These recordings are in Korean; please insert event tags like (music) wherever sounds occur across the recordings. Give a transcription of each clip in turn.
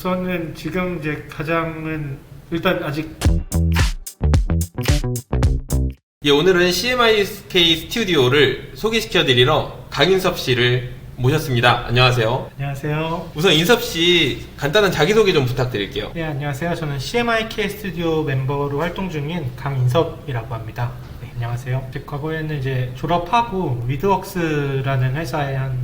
우선은 지금 이제 가장은 일단 아직 예, 오늘은 CMYK 스튜디오를 소개시켜 드리러 강인섭 씨를 모셨습니다. 안녕하세요. 안녕하세요. 우선 인섭 씨 간단한 자기소개 좀 부탁드릴게요. 네 안녕하세요. 저는 CMYK 스튜디오 멤버로 활동 중인 강인섭이라고 합니다. 네 안녕하세요. 이제 과거에는 이제 졸업하고 위드웍스라는 회사에 한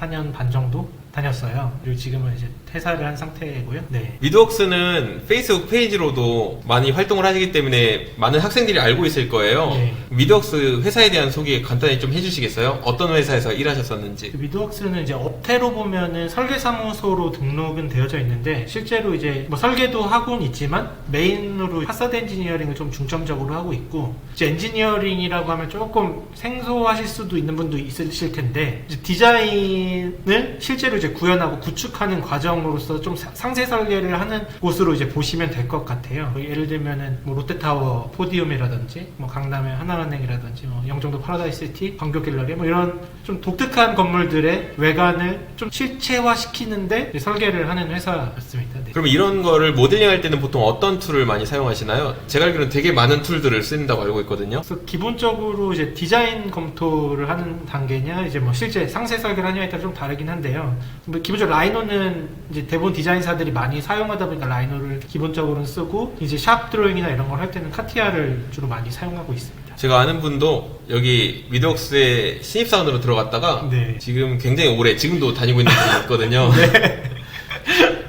4년 반 정도 다녔어요. 그리고 지금은 이제 퇴사를 한 상태고요. 네. 위드웍스는 페이스북 페이지로도 많이 활동을 하시기 때문에 많은 학생들이 알고 있을 거예요. 네. 위드웍스 회사에 대한 소개 간단히 좀 해주시겠어요? 어떤 회사에서 일하셨었는지. 위드웍스는 이제 업태로 보면은 설계사무소로 등록은 되어져 있는데 실제로 이제 뭐 설계도 하고는 있지만 메인으로 파사드 엔지니어링을 좀 중점적으로 하고 있고 이제 엔지니어링이라고 하면 조금 생소하실 수도 있는 분도 있으실 텐데 이제 디자인을 실제로 이제 구현하고 구축하는 과정으로서 좀 사- 상세 설계를 하는 곳으로 이제 보시면 될 것 같아요. 뭐 예를 들면은 뭐 롯데타워 포디움이라든지 뭐 강남의 하나은행이라든지 뭐 영종도 파라다이스시티, 광교 갤러리 뭐 이런 좀 독특한 건물들의 외관을 좀 실체화 시키는데 이제 설계를 하는 회사였습니다. 네. 그럼 이런 거를 모델링 할 때는 보통 어떤 툴을 많이 사용하시나요? 제가 알기로는 되게 많은 툴들을 쓴다고 알고 있거든요. 그래서 기본적으로 이제 디자인 검토를 하는 단계냐 이제 뭐 실제 상세 설계를 하냐에 따라 좀 다르긴 한데요. 뭐 기본적으로 라이노는 이제 대부분 디자인사들이 많이 사용하다 보니까 라이노를 기본적으로는 쓰고 이제 샵 드로잉이나 이런 걸 할 때는 카티아를 주로 많이 사용하고 있습니다. 제가 아는 분도 여기 위드웍스에 신입사원으로 들어갔다가 네. 지금 굉장히 오래 지금도 다니고 있는 분이 있거든요. (laughs)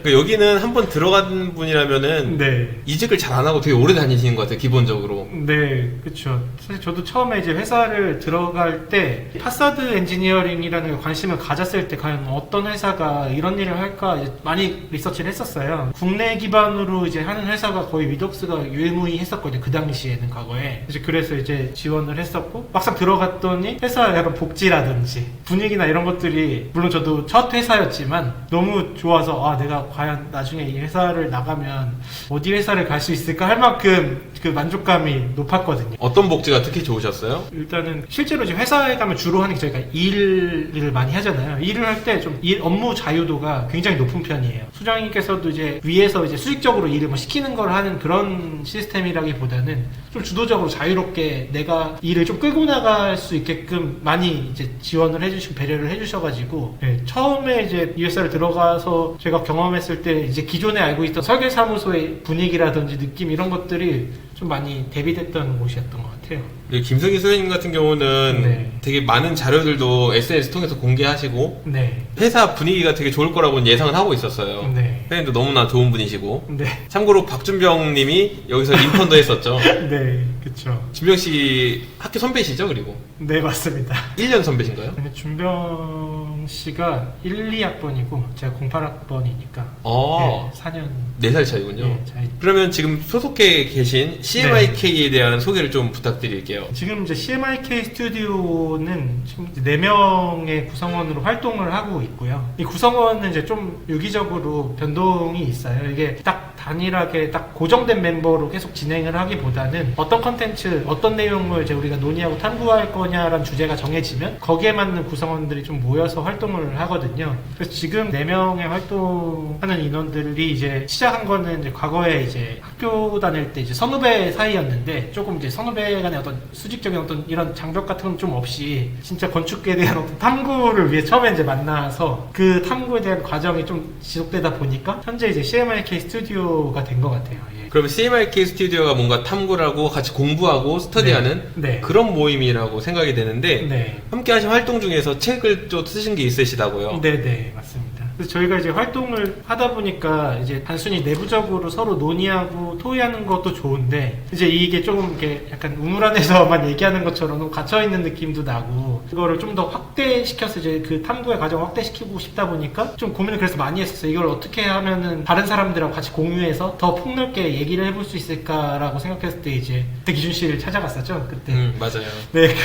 그 여기는 한번 들어간 분이라면은 네. 이직을 잘 안 하고 되게 오래 다니시는 것 같아요 기본적으로. 네, 그렇죠. 사실 저도 처음에 이제 회사를 들어갈 때 파사드 엔지니어링이라는 걸 관심을 가졌을 때 과연 어떤 회사가 이런 일을 할까 이제 많이 리서치를 했었어요. 국내 기반으로 이제 하는 회사가 거의 위독스가 유일무이했었거든요. 그 당시에는 과거에. 이제 그래서 이제 지원을 했었고 막상 들어갔더니 회사 약간 복지라든지 분위기나 이런 것들이 물론 저도 첫 회사였지만 너무 좋아서 아 내가 과연 나중에 이 회사를 나가면 어디 회사를 갈 수 있을까 할 만큼 그 만족감이 높았거든요. 어떤 복지가 특히 좋으셨어요? 일단은 실제로 이제 회사에 가면 주로 하는 게 저희가 일을 많이 하잖아요. 일을 할 때좀 업무 자유도가 굉장히 높은 편이에요. 수장님께서도 이제 위에서 이제 수직적으로 일을 뭐 시키는 걸 하는 그런 시스템이라기보다는 좀 주도적으로 자유롭게 내가 일을 좀 끌고 나갈 수 있게끔 많이 이제 지원을 해주시고 배려를 해주셔가지고 네, 처음에 이제 이 회사를 들어가서 제가 경험했을 때 이제 기존에 알고 있던 설계사무소의 분위기라든지 느낌 이런 것들이 좀 많이 대비됐던 곳이었던 것 같아요. 네, 김석희 소장님 같은 경우는 네. 되게 많은 자료들도 SNS 통해서 공개하시고 네. 회사 분위기가 되게 좋을 거라고 예상을 하고 있었어요. 네. 회장님도 너무나 좋은 분이시고 네. 참고로 박준병 님이 여기서 인턴도 했었죠. (laughs) 네, 그쵸. 준병 씨 학교 선배시죠, 그리고? 네, 맞습니다. 1년 선배신가요? 근데 준병 씨가 1, 2학번이고 제가 08학번이니까 어, 네, 4년 4살 차이군요. 네, 차이. 그러면 지금 소속해 계신 CMYK에 대한 소개를 좀 부탁드릴게요. 지금 이제 CMYK 스튜디오는 지금 4명의 구성원으로 활동을 하고 있고요. 이 구성원은 이제 좀 유기적으로 변동이 있어요. 이게 딱 단일하게 딱 고정된 멤버로 계속 진행을 하기보다는 어떤 컨텐츠, 어떤 내용을 이제 우리가 논의하고 탐구할 거냐라는 주제가 정해지면 거기에 맞는 구성원들이 좀 모여서 활 동을 하거든요. 그래서 지금 4명의 활동하는 인원들이 이제 시작한 거는 이제 과거에 이제 학교 다닐 때 이제 선후배 사이였는데 조금 이제 선후배 간의 어떤 수직적인 어떤 이런 장벽 같은 건 좀 없이 진짜 건축에 대한 어떤 탐구를 위해 처음에 이제 만나서 그 탐구에 대한 과정이 좀 지속되다 보니까 현재 이제 CMYK 스튜디오가 된 것 같아요. 예. 그럼 CMYK 스튜디오가 뭔가 탐구를 하고 같이 공부하고 스터디하는 네. 그런 모임이라고 생각이 되는데 네. 함께 하신 활동 중에서 책을 또 쓰신 게 있으시다고요? 네네 맞습니다. 그래서 저희가 이제 활동을 하다 보니까 이제 단순히 내부적으로 서로 논의하고 토의하는 것도 좋은데 이제 이게 조금 이렇게 약간 우물 안에서만 (laughs) 얘기하는 것처럼 갇혀 있는 느낌도 나고 그거를 좀 더 확대시켜서 이제 그 탐구의 과정을 확대시키고 싶다 보니까 좀 고민을 그래서 많이 했었어요. 이걸 어떻게 하면은 다른 사람들하고 같이 공유해서 더 폭넓게 얘기를 해볼 수 있을까라고 생각했을 때 이제 그때 기준 씨를 찾아갔었죠. 그때. 음, 맞아요. 네.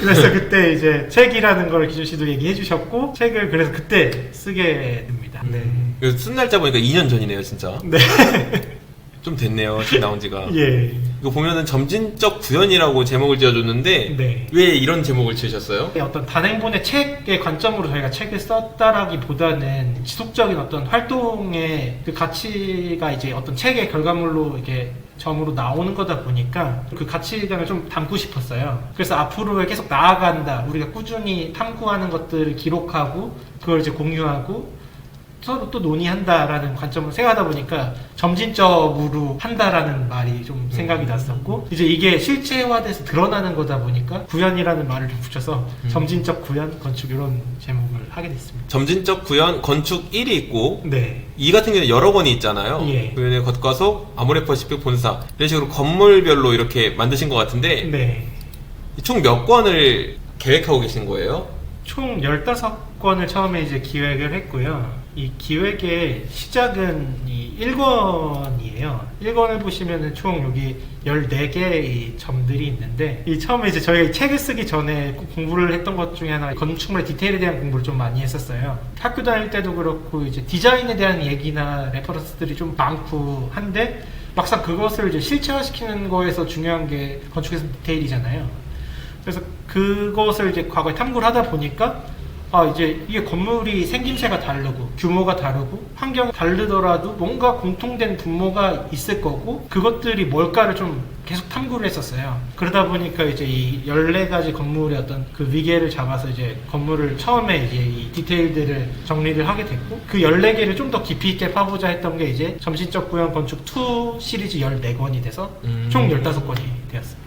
그래서 그때 이제 책이라는 걸 기준 씨도 얘기해 주셨고, 책을 그래서 그때 쓰게 됩니다. 네. 그쓴 날짜 보니까 2년 전이네요, 진짜. 네. (laughs) 좀 됐네요. 책 나온 지가. (laughs) 예. 이거 보면은 점진적 구현이라고 제목을 지어줬는데 네. 왜 이런 제목을 지으셨어요? 어떤 단행본의 책의 관점으로 저희가 책을 썼다라기보다는 지속적인 어떤 활동의 그 가치가 이제 어떤 책의 결과물로 이게 점으로 나오는 거다 보니까 그 가치관을 좀 담고 싶었어요. 그래서 앞으로 계속 나아간다. 우리가 꾸준히 탐구하는 것들을 기록하고 그걸 이제 공유하고 서로 또 논의한다라는 관점을 생각하다 보니까 점진적으로 한다라는 말이 좀 생각이 났었고 이제 이게 실체화돼서 드러나는 거다 보니까 구현이라는 말을 좀 붙여서 음. 점진적 구현 건축 이런 제목을 하게 됐습니다. 점진적 구현 건축 1이 있고 네. 이 같은 경우는 여러 권이 있잖아요. 예. 구현의 겉과속, 아모레퍼시픽 본사 이런 식으로 건물별로 이렇게 만드신 것 같은데 네. 총 몇 권을 계획하고 계신 거예요? 총 15건을 처음에 이제 기획을 했고요. 이 기획의 시작은 이 1권이에요. 1권을 보시면은 총 여기 14개의 점들이 있는데, 이 처음에 이제 저희가 이 책을 쓰기 전에 공부를 했던 것 중에 하나, 건축물의 디테일에 대한 공부를 좀 많이 했었어요. 학교 다닐 때도 그렇고, 이제 디자인에 대한 얘기나 레퍼런스들이 좀 많고 한데, 막상 그것을 이제 실체화시키는 거에서 중요한 게 건축에서 디테일이잖아요. 그래서 그것을 이제 과거에 탐구를 하다 보니까 아 이제 이게 건물이 생김새가 다르고 규모가 다르고 환경이 다르더라도 뭔가 공통된 분모가 있을 거고 그것들이 뭘까를 좀 계속 탐구를 했었어요. 그러다 보니까 이제 이 14가지 건물의 어떤 그 위계를 잡아서 이제 건물을 처음에 이제 이 디테일들을 정리를 하게 됐고 그 14개를 좀 더 깊이 있게 파보자 했던 게 이제 점진적 구현 건축 2 시리즈 14권이 돼서 음. 총 15권이 되었습니다.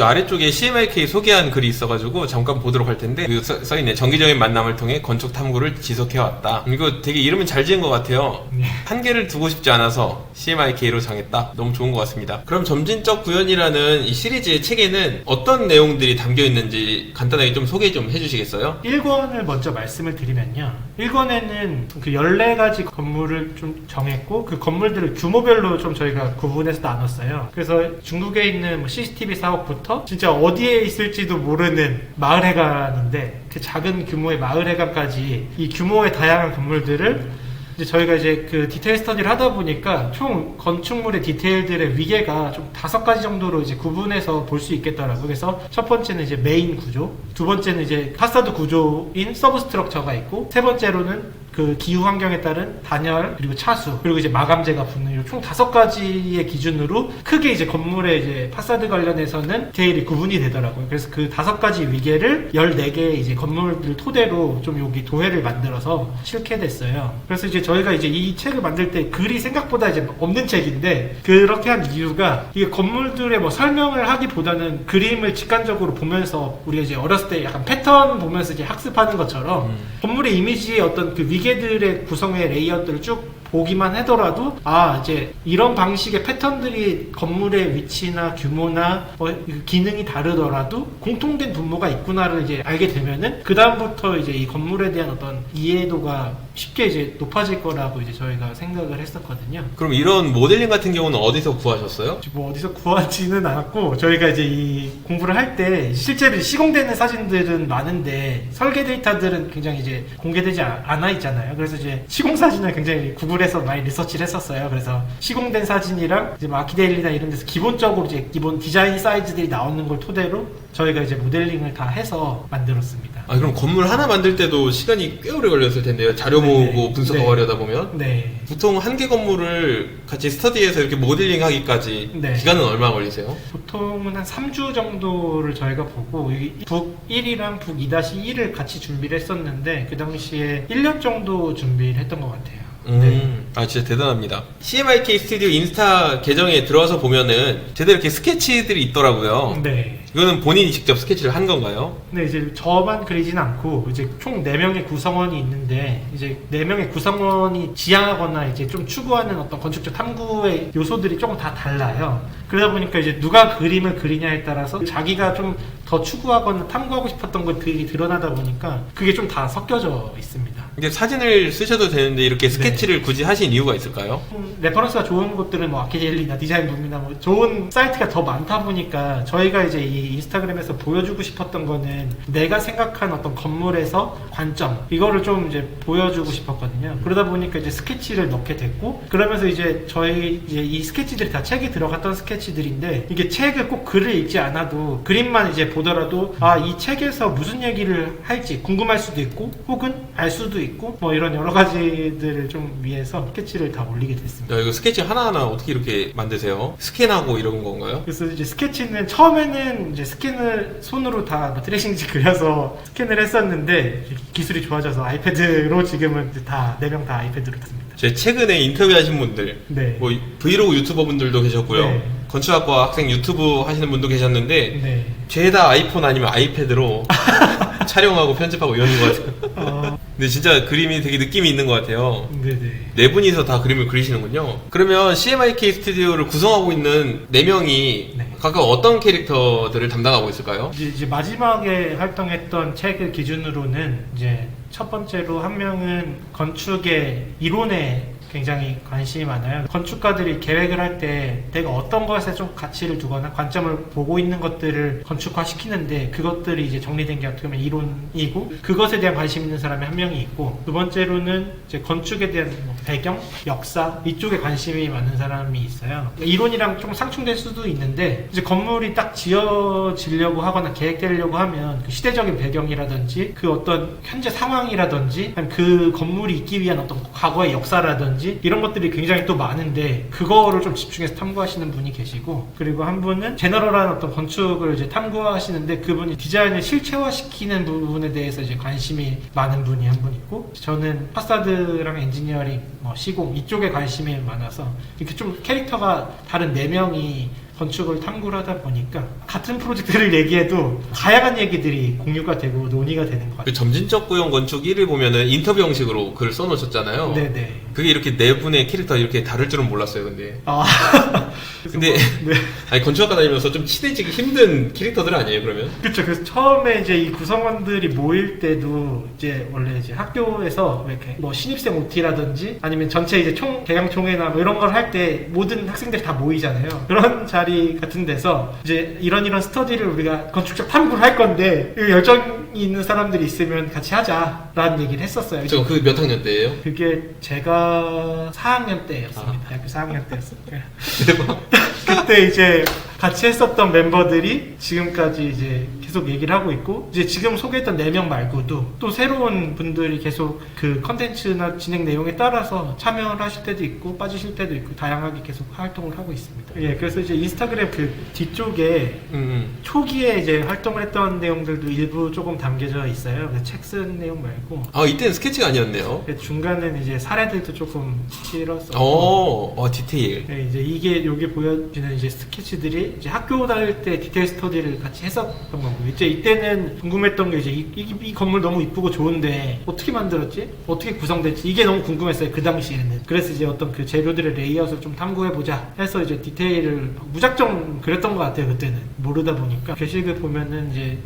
그 아래쪽에 CMYK 소개한 글이 있어가지고 잠깐 보도록 할 텐데 그 써, 써있네 정기적인 만남을 통해 건축 탐구를 지속해왔다 이거 되게 이름은 잘 지은 것 같아요 네. 한계를 두고 싶지 않아서 CMYK로 정했다 너무 좋은 것 같습니다 그럼 점진적 구현이라는 이 시리즈의 책에는 어떤 내용들이 담겨 있는지 간단하게 좀 소개 좀 해주시겠어요? 1권을 먼저 말씀을 드리면요. 1권에는 그 14가지 건물을 좀 정했고 그 건물들을 규모별로 좀 저희가 구분해서 나눴어요. 그래서 중국에 있는 뭐 CCTV 사업부터 진짜 어디에 있을지도 모르는 마을회관인데 그 작은 규모의 마을회관까지 이 규모의 다양한 건물들을 이제 저희가 이제 그 디테일 스터디를 하다 보니까 총 건축물의 디테일들의 위계가 좀 다섯 가지 정도로 이제 구분해서 볼 수 있겠더라고요. 그래서 첫 번째는 이제 메인 구조, 두 번째는 이제 파사드 구조인 서브 스트럭처가 있고, 세 번째로는 그 기후 환경에 따른 단열 그리고 차수 그리고 이제 마감재가 붙는 이총 다섯 가지의 기준으로 크게 이제 건물의 이제 파사드 관련해서는 디테일이 구분이 되더라고요. 그래서 그 다섯 가지 위계를 14개의 이제 건물들 토대로 좀 여기 도해를 만들어서 실게 됐어요. 그래서 이제 저희가 이제 이 책을 만들 때 글이 생각보다 이제 없는 책인데 그렇게 한 이유가 이게 건물들의 뭐 설명을 하기보다는 그림을 직관적으로 보면서 우리가 이제 어렸을 때 약간 패턴 보면서 이제 학습하는 것처럼 음. 건물의 이미지의 어떤 그 위계 들의 구성의 레이아웃들을 쭉 보기만 하더라도 아 이제 이런 방식의 패턴들이 건물의 위치나 규모나 뭐 기능이 다르더라도 공통된 분모가 있구나를 이제 알게 되면은 그 다음부터 이제 이 건물에 대한 어떤 이해도가 쉽게 이제 높아질 거라고 이제 저희가 생각을 했었거든요. 그럼 이런 모델링 같은 경우는 어디서 구하셨어요? 뭐 어디서 구하지는 않았고 저희가 이제 이 공부를 할 때 실제로 시공되는 사진들은 많은데 설계 데이터들은 굉장히 이제 공개되지 아- 않아 있잖아요. 그래서 이제 시공 사진을 굉장히 구글에서 많이 리서치를 했었어요. 그래서 시공된 사진이랑 이제 뭐 아키데일리나 이런 데서 기본적으로 이제 기본 디자인 사이즈들이 나오는 걸 토대로 저희가 이제 모델링을 다 해서 만들었습니다. 아 그럼 건물 하나 만들 때도 시간이 꽤 오래 걸렸을 텐데요 자료. 모으고 분석하고 네. 하려다 보면 네. 보통 한 개 건물을 같이 스터디해서 이렇게 모델링 하기까지 네. 기간은 얼마 걸리세요? 보통은 한 3주 정도를 저희가 보고 이 북 1이랑 북 2-1을 같이 준비를 했었는데 그 당시에 1년 정도 준비를 했던 것 같아요. 음, 네. 아 진짜 대단합니다. CMYK 스튜디오 인스타 계정에 들어와서 보면은 제대로 이렇게 스케치들이 있더라고요. 네. 이거는 본인이 직접 스케치를 한 건가요? 근데 이제 저만 그리진 않고 이제 총 4명의 구성원이 있는데 이제 4명의 구성원이 지향하거나 이제 좀 추구하는 어떤 건축적 탐구의 요소들이 조금 다 달라요. 그러다 보니까 이제 누가 그림을 그리냐에 따라서 자기가 좀 더 추구하거나 탐구하고 싶었던 것들이 드러나다 보니까 그게 좀 다 섞여져 있습니다. 근데 사진을 쓰셔도 되는데 이렇게 네. 스케치를 굳이 하신 이유가 있을까요? 좀 레퍼런스가 좋은 곳들은 뭐 아키젤리나 디자인북이나 뭐 좋은 사이트가 더 많다 보니까 저희가 이제 이 인스타그램에서 보여주고 싶었던 거는 내가 생각한 어떤 건물에서 관점 이거를 좀 이제 보여주고 싶었거든요. 그러다 보니까 이제 스케치를 넣게 됐고 그러면서 이제 저희 이제 이 스케치들이 다 책에 들어갔던 스케치들인데 이게 책을 꼭 글을 읽지 않아도 그림만 이제 보더라도 아 이 책에서 무슨 얘기를 할지 궁금할 수도 있고 혹은 알 수도 있고 뭐 이런 여러 가지들을 좀 위해서 스케치를 다 올리게 됐습니다. 야, 이거 스케치 하나하나 어떻게 이렇게 만드세요? 스캔하고 이런 건가요? 그래서 이제 스케치는 처음에는 이제 스캔을 손으로 다뭐 트레이싱지 그려서 스캔을 했었는데 기술이 좋아져서 아이패드로 지금은 다 네 명 다 아이패드로 씁니다. 제 최근에 인터뷰하신 분들, 네. 뭐 브이로그 유튜버 분들도 계셨고요. 네. 건축학과 학생 유튜브 하시는 분도 계셨는데 네. 죄다 아이폰 아니면 아이패드로 (laughs) 촬영하고 편집하고 이러는 것 같아요. 어, 근데 진짜 그림이 되게 느낌이 있는 것 같아요. 네네. 네 분이서 다 그림을 그리시는군요. 그러면 CMYK 스튜디오를 구성하고 있는 네 명이 네. 각각 어떤 캐릭터들을 담당하고 있을까요? 이제, 이제 마지막에 활동했던 책을 기준으로는 이제 첫 번째로 한 명은 건축의 이론에 굉장히 관심이 많아요. 건축가들이 계획을 할 때 내가 어떤 것에 좀 가치를 두거나 관점을 보고 있는 것들을 건축화 시키는데 그것들이 이제 정리된 게 어떻게 보면 이론이고 그것에 대한 관심 있는 사람이 한 명이 있고 두 번째로는 이제 건축에 대한 뭐 배경, 역사 이쪽에 관심이 많은 사람이 있어요. 이론이랑 좀 상충될 수도 있는데 이제 건물이 딱 지어지려고 하거나 계획되려고 하면 그 시대적인 배경이라든지 그 어떤 현재 상황이라든지 그 건물이 있기 위한 어떤 과거의 역사라든지 이런 것들이 굉장히 또 많은데 그거를 좀 집중해서 탐구하시는 분이 계시고 그리고 한 분은 제너럴한 어떤 건축을 이제 탐구하시는데 그분이 디자인을 실체화시키는 부분에 대해서 이제 관심이 많은 분이 한 분 있고 저는 파사드랑 엔지니어링, 뭐 시공 이쪽에 관심이 많아서 이렇게 좀 캐릭터가 다른 네 명이 건축을 탐구를 하다 보니까 같은 프로젝트를 얘기해도 다양한 얘기들이 공유가 되고 논의가 되는 것그 같아요. 점진적 구형 건축 1을 보면은 인터뷰 형식으로 글을 써놓으셨잖아요. 네네. 그게 이렇게 네 분의 캐릭터 이렇게 다를 줄은 몰랐어요, 근데. 아, (laughs) 근데 네. (laughs) 아니 건축학과 다니면서 좀 친해지기 힘든 캐릭터들 아니에요, 그러면? 그렇죠. 그래서 처음에 이제 이 구성원들이 모일 때도 이제 원래 이제 학교에서 이렇게 뭐 신입생 OT라든지 아니면 전체 이제 총 개강 총회나 뭐 이런 걸 할 때 모든 학생들이 다 모이잖아요. 그런 자리 같은 데서 이제 이런 이런 스터디를 우리가 건축적 탐구를 할 건데 그 열정이 있는 사람들이 있으면 같이 하자라는 얘기를 했었어요. 저 그 몇 학년 때예요? 그게 제가 4학년 때였습니다. 아. 대학교 4학년 때였어요. (laughs) 대박. 그때 이제 같이 했었던 멤버들이 지금까지 이제 계속 얘기를 하고 있고 이제 지금 소개했던 4명 말고도 또 새로운 분들이 계속 그 컨텐츠나 진행 내용에 따라서 참여를 하실 때도 있고 빠지실 때도 있고 다양하게 계속 활동을 하고 있습니다. 예, 그래서 이제 인스타그램 그 뒤쪽에 음, 음. 초기에 이제 활동을 했던 내용들도 일부 조금 담겨져 있어요. 책 쓴 내용 말고 아 이때는 스케치가 아니었네요. 그 중간에는 이제 사례들도 조금 실었었고 어, 어 디테일. 네, 이제 이게 여기 보여지는 이제 스케치들이 이제 학교 다닐 때 디테일 스터디를 같이 했었던 거고 이제 이때는 궁금했던 게 이제 이, 이- 이 건물 너무 이쁘고 좋은데 어떻게 만들었지? 어떻게 구성됐지? 이게 너무 궁금했어요 그 당시에는 그래서 이제 어떤 그 재료들의 레이아웃을 좀 탐구해 보자 해서 이제 디테일을 무작정 그렸던 것 같아요 그때는 모르다 보니까 게시글 보면은 이제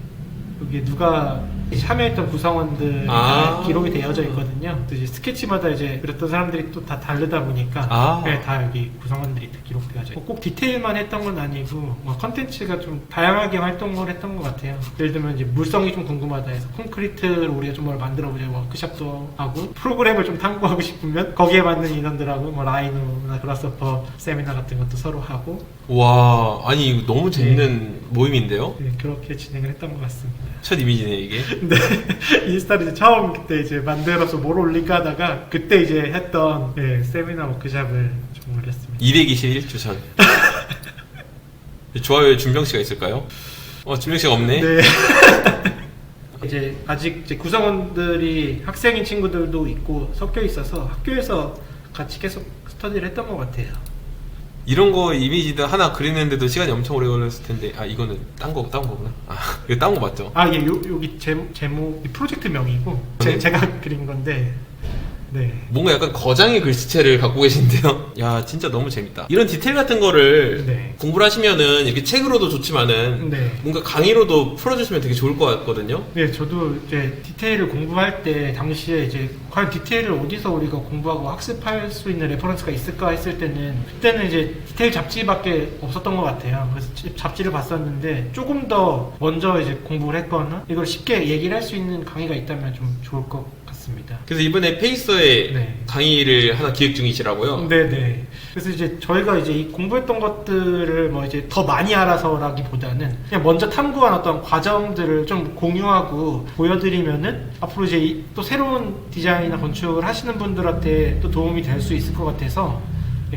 여기 누가 참여했던 구성원들 아. 기록이 되어져 있거든요. 또 이제 스케치마다 이제 그랬던 사람들이 또 다 다르다 보니까 아. 네, 다 여기 구성원들이 다 기록되어져 있고 꼭 디테일만 했던 건 아니고 뭐 컨텐츠가 좀 다양하게 활동을 했던 것 같아요. 예를 들면 이제 물성이 좀 궁금하다 해서 콘크리트를 우리가 좀 뭘 만들어 보자 워크샵도 하고 프로그램을 좀 탐구하고 싶으면 거기에 맞는 인원들하고 뭐 라이노나 그라스퍼 세미나 같은 것도 서로 하고 와, 아니 이거 너무 재밌는 모임인데요. 네, 그렇게 진행을 했던 것 같습니다. 첫 이미지네 이게. 근데 (laughs) 인스타를 이제 처음 그때 이제 만들어서 뭘 올릴까 하다가 그때 이제 했던 예, 세미나 워크샵을 좀 올렸습니다. 221주 전. 좋아요에 준병 씨가 있을까요? 어, 준병 씨가 없네. 네. (laughs) 이제 아직 이제 구성원들이 학생인 친구들도 있고 섞여 있어서 학교에서 같이 계속 스터디를 했던 것 같아요. 이런 거 이미지도 하나 그리는데도 시간이 엄청 오래 걸렸을 텐데 아 이거는 딴거 딴 거구나. 아 이거 딴 거 맞죠? 아, 예, 요, 여기 제목, 제목 이 프로젝트 명이고 제, 네. 제가 (laughs) 그린 건데 네. 뭔가 약간 거장의 글씨체를 갖고 계신데요. (laughs) 야, 진짜 너무 재밌다. 이런 디테일 같은 거를 네. 공부를 하시면은 이렇게 책으로도 좋지만은 네. 뭔가 강의로도 풀어주시면 되게 좋을 것 같거든요. 네, 저도 이제 디테일을 공부할 때 당시에 이제 과연 디테일을 어디서 우리가 공부하고 학습할 수 있는 레퍼런스가 있을까 했을 때는 그때는 이제 디테일 잡지밖에 없었던 것 같아요. 그래서 지- 잡지를 봤었는데 조금 더 먼저 이제 공부를 했거나 이걸 쉽게 얘기를 할 수 있는 강의가 있다면 좀 좋을 것 같 습니다. 그래서 이번에 페이서에 네. 강의를 하나 기획 중이시라고요. 네네. 그래서 이제 저희가 이제 이 공부했던 것들을 뭐 이제 더 많이 알아서라기보다는 그냥 먼저 탐구한 어떤 과정들을 좀 공유하고 보여드리면은 앞으로 이제 이- 또 새로운 디자인이나 건축을 하시는 분들한테 또 도움이 될 수 있을 것 같아서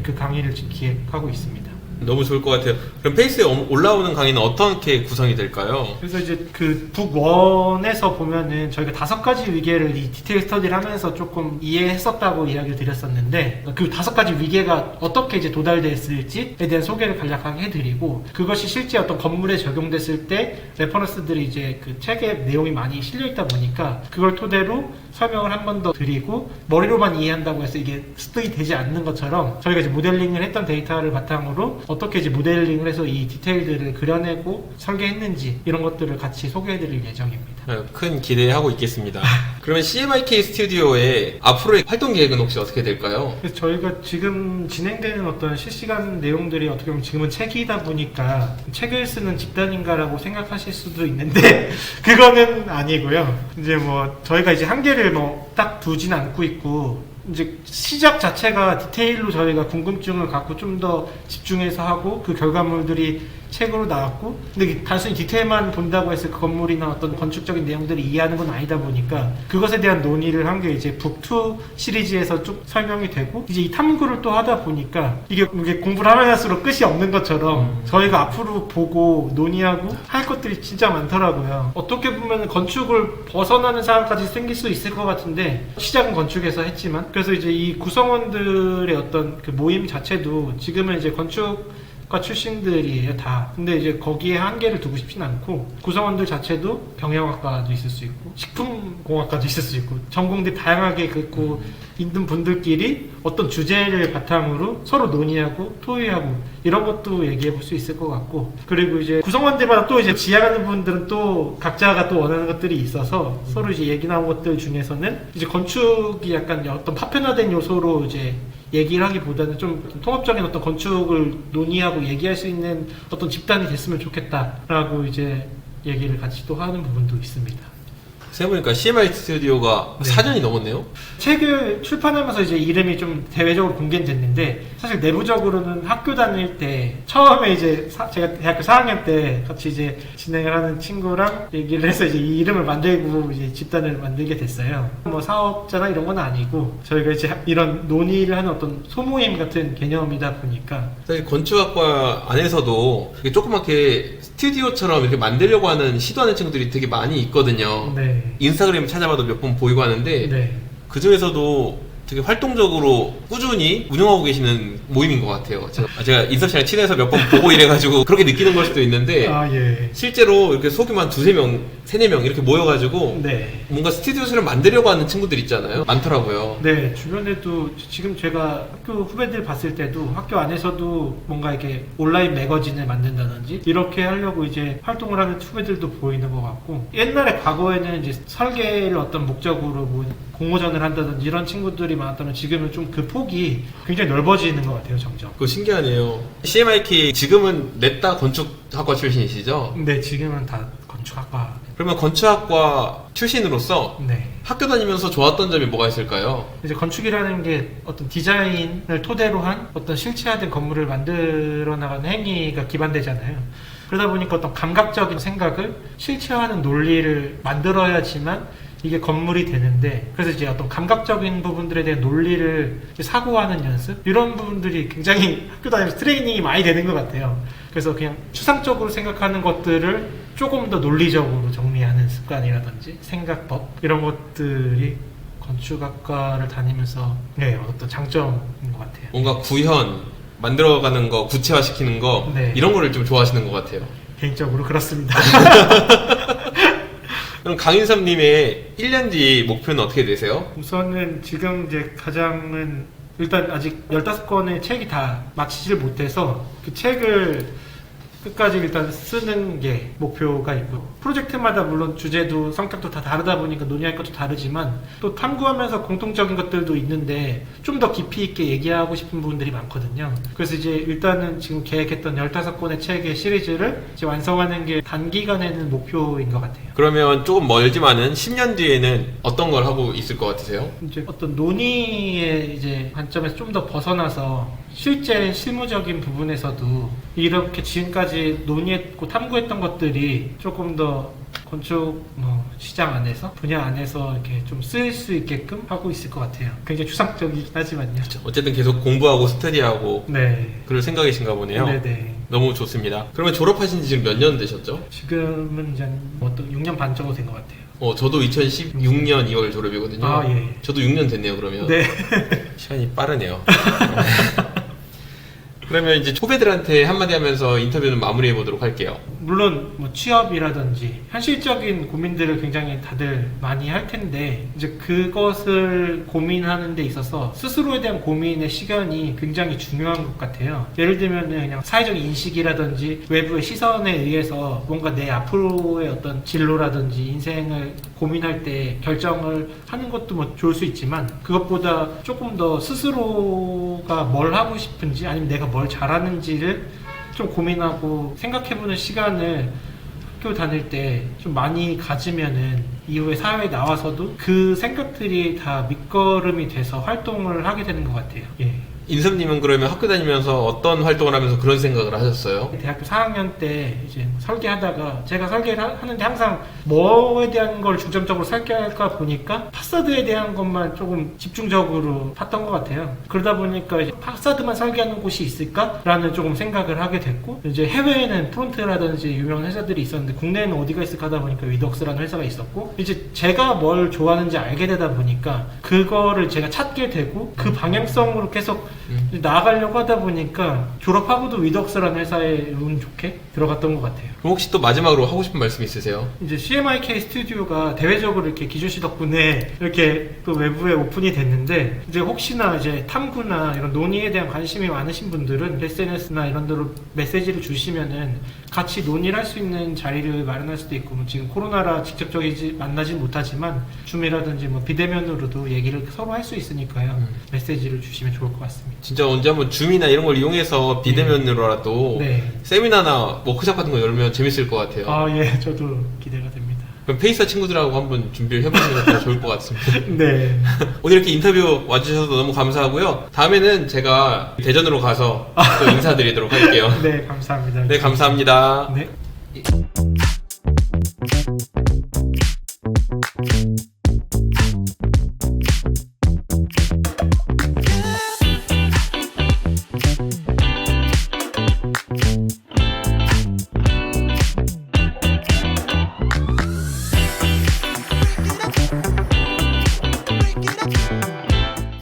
그 강의를 지금 기획하고 있습니다. 너무 좋을 것 같아요. 그럼 페이스에 오- 올라오는 강의는 어떻게 구성이 될까요? 그래서 이제 그 북원에서 보면은 저희가 다섯 가지 위계를 이 디테일 스터디를 하면서 조금 이해했었다고 이야기를 드렸었는데 그 다섯 가지 위계가 어떻게 이제 도달됐을지에 대한 소개를 간략하게 해드리고 그것이 실제 어떤 건물에 적용됐을 때 레퍼런스들이 이제 그 책에 내용이 많이 실려 있다 보니까 그걸 토대로 설명을 한 번 더 드리고 머리로만 이해한다고 해서 이게 습득이 되지 않는 것처럼 저희가 이제 모델링을 했던 데이터를 바탕으로 어떻게 이제 모델링을 해서 이 디테일들을 그려내고 설계했는지 이런 것들을 같이 소개해드릴 예정입니다. 어, 큰 기대하고 있겠습니다. (laughs) 그러면 CMYK 스튜디오의 앞으로의 활동 계획은 혹시 어떻게 될까요? 그래서 저희가 지금 진행되는 어떤 실시간 내용들이 어떻게 보면 지금은 책이다 보니까 책을 쓰는 집단인가라고 생각하실 수도 있는데 (laughs) 그거는 아니고요. 이제 뭐 저희가 이제 한계를 뭐 딱 두진 않고 있고 이제 시작 자체가 디테일로 저희가 궁금증을 갖고 좀 더 집중해서 하고 그 결과물들이 책으로 나왔고 근데 단순히 디테일만 본다고 해서 그 건물이나 어떤 건축적인 내용들을 이해하는 건 아니다 보니까 그것에 대한 논의를 한 게 이제 북2 시리즈에서 쭉 설명이 되고 이제 이 탐구를 또 하다 보니까 이게, 이게 공부를 하면 할수록 끝이 없는 것처럼 저희가 앞으로 보고 논의하고 할 것들이 진짜 많더라고요. 어떻게 보면 건축을 벗어나는 상황까지 생길 수 있을 것 같은데 시작은 건축에서 했지만 그래서 이제 이 구성원들의 어떤 그 모임 자체도 지금은 이제 건축 과 출신들이에요 다. 근데 이제 거기에 한계를 두고 싶진 않고 구성원들 자체도 경영학과도 있을 수 있고 식품공학과도 있을 수 있고 전공들 다양하게 갖고 있는 분들끼리 어떤 주제를 바탕으로 서로 논의하고 토의하고 이런 것도 얘기해 볼 수 있을 것 같고 그리고 이제 구성원들마다 또 이제 지향하는 분들은 또 각자가 또 원하는 것들이 있어서 서로 이제 얘기 나온 것들 중에서는 이제 건축이 약간 어떤 파편화된 요소로 이제 얘기를 하기보다는 좀 통합적인 어떤 건축을 논의하고 얘기할 수 있는 어떤 집단이 됐으면 좋겠다라고 이제 얘기를 같이 또 하는 부분도 있습니다. 생각해보니까 CMYK 스튜디오가 네. 4년이 넘었네요. 책을 출판하면서 이제 이름이 좀 대외적으로 공개는 됐는데 사실 내부적으로는 학교 다닐 때 처음에 이제 사- 제가 대학교 4학년 때 같이 이제 진행을 하는 친구랑 얘기를 해서 이제 이 이름을 만들고 이제 집단을 만들게 됐어요. 뭐 사업자나 이런 건 아니고 저희가 이제 이런 논의를 하는 어떤 소모임 같은 개념이다 보니까 사실 건축학과 안에서도 이렇게 조그맣게 스튜디오처럼 이렇게 만들려고 하는 시도하는 친구들이 되게 많이 있거든요. 네. 인스타그램 찾아봐도 몇 번 보이고 하는데 네. 그 중에서도 되게 활동적으로 꾸준히 운영하고 계시는 모임인 것 같아요. 제가, 제가 인섭 씨랑 친해서 몇 번 보고 이래가지고 그렇게 느끼는 걸 수도 있는데 아, 예. 실제로 이렇게 소규모 한 두세 명, 세네 명 이렇게 모여가지고 네. 뭔가 스튜디오처럼 만들려고 하는 친구들 있잖아요. 많더라고요. 네, 주변에도 지금 제가 학교 후배들 봤을 때도 학교 안에서도 뭔가 이렇게 온라인 매거진을 만든다든지 이렇게 하려고 이제 활동을 하는 후배들도 보이는 것 같고 옛날에 과거에는 이제 설계를 어떤 목적으로 뭐 공모전을 한다든지 이런 친구들이 많았다면 지금은 좀 그 폭이 굉장히 넓어지는 것 같아요, 점점. 그거 신기하네요. CMYK 지금은 냈다 건축학과 출신이시죠? 네, 지금은 다 건축학과. 그러면 건축학과 출신으로서 네. 학교 다니면서 좋았던 점이 뭐가 있을까요? 이제 건축이라는 게 어떤 디자인을 토대로 한 어떤 실체화된 건물을 만들어 나가는 행위가 기반되잖아요. 그러다 보니까 어떤 감각적인 생각을 실체화하는 논리를 만들어야지만 이게 건물이 되는데 그래서 이제 어떤 감각적인 부분들에 대한 논리를 사고하는 연습 이런 부분들이 굉장히 (laughs) 학교 다니면서 트레이닝이 많이 되는 것 같아요. 그래서 그냥 추상적으로 생각하는 것들을 조금 더 논리적으로 정리하는 습관이라든지 생각법 이런 것들이 건축학과를 다니면서 네, 어떤 장점인 것 같아요. 뭔가 구현, 만들어가는 거, 구체화시키는 거 네. 이런 거를 좀 좋아하시는 것 같아요. 개인적으로 그렇습니다. (laughs) 그럼 강인섭님의 1년 뒤 목표는 어떻게 되세요? 우선은 지금 이제 가장은 일단 아직 15권의 책이 다 마치지를 못해서 그 책을 끝까지 일단 쓰는 게 목표가 있고 프로젝트마다 물론 주제도 성격도 다 다르다 보니까 논의할 것도 다르지만 또 탐구하면서 공통적인 것들도 있는데 좀 더 깊이 있게 얘기하고 싶은 부분들이 많거든요. 그래서 이제 일단은 지금 계획했던 15권의 책의 시리즈를 이제 완성하는 게 단기간에는 목표인 것 같아요. 그러면 조금 멀지만은 10년 뒤에는 어떤 걸 하고 있을 것 같으세요? 이제 어떤 논의의 이제 관점에서 좀 더 벗어나서 실제 실무적인 부분에서도 이렇게 지금까지 논의했고 탐구했던 것들이 조금 더 건축 뭐 시장 안에서 분야 안에서 이렇게 좀 쓰일 수 있게끔 하고 있을 것 같아요. 굉장히 추상적이긴 하지만요. 어쨌든 계속 공부하고 스터디하고 네. 그럴 생각이신가 보네요. 네네. 너무 좋습니다. 그러면 졸업하신 지 지금 몇 년 되셨죠? 지금은 이제 어떤 6년 반 정도 된 것 같아요. 어, 저도 2016년 2월 졸업이거든요. 아, 예. 저도 6년 됐네요, 그러면. 네. 시간이 빠르네요. (laughs) 그러면 이제 초배들한테 한마디 하면서 인터뷰는 마무리해 보도록 할게요. 물론 뭐 취업이라든지 현실적인 고민들을 굉장히 다들 많이 할 텐데 이제 그것을 고민하는 데 있어서 스스로에 대한 고민의 시간이 굉장히 중요한 것 같아요. 예를 들면 그냥 사회적 인식이라든지 외부의 시선에 의해서 뭔가 내 앞으로의 어떤 진로라든지 인생을 고민할 때 결정을 하는 것도 뭐 좋을 수 있지만 그것보다 조금 더 스스로가 뭘 하고 싶은지 아니면 내가 뭘 잘하는지를 좀 고민하고 생각해보는 시간을 학교 다닐 때 좀 많이 가지면은 이후에 사회에 나와서도 그 생각들이 다 밑거름이 돼서 활동을 하게 되는 것 같아요. 예. 인섭님은 그러면 학교 다니면서 어떤 활동을 하면서 그런 생각을 하셨어요? 대학교 4학년 때 이제 설계하다가 제가 설계를 하- 하는데 항상 뭐에 대한 걸 중점적으로 설계할까 보니까 파사드에 대한 것만 조금 집중적으로 팠던 것 같아요. 그러다 보니까 이제 파사드만 설계하는 곳이 있을까라는 조금 생각을 하게 됐고 이제 해외에는 프론트라든지 유명한 회사들이 있었는데 국내에는 어디가 있을까 하다 보니까 위덕스라는 회사가 있었고 이제 제가 뭘 좋아하는지 알게 되다 보니까 그거를 제가 찾게 되고 그 방향성으로 계속 음. 나아가려고 하다 보니까 졸업하고도 위덕스라는 회사에 운 좋게 들어갔던 것 같아요. 그럼 혹시 또 마지막으로 하고 싶은 말씀 있으세요? 이제 CMYK 스튜디오가 대외적으로 이렇게 기준 씨 덕분에 이렇게 또 외부에 오픈이 됐는데 이제 혹시나 이제 탐구나 이런 논의에 대한 관심이 많으신 분들은 SNS나 이런 데로 메시지를 주시면은 같이 논의를 할 수 있는 자리를 마련할 수도 있고 뭐 지금 코로나라 직접적이지 만나진 못하지만 줌이라든지 뭐 비대면으로도 얘기를 서로 할 수 있으니까요 음. 메시지를 주시면 좋을 것 같습니다. 진짜 언제 한번 줌이나 이런 걸 이용해서 비대면으로라도 네. 세미나나 워크숍 같은 거 열면 재밌을 것 같아요. 아 예, 저도 기대가 됩니다. 그럼 페이서 친구들하고 한번 준비를 해보시면 더 좋을 것 같습니다. (laughs) 네. 오늘 이렇게 인터뷰 와주셔서 너무 감사하고요. 다음에는 제가 대전으로 가서 또 (laughs) 인사드리도록 할게요. 네, 감사합니다. 네, 감사합니다. 네.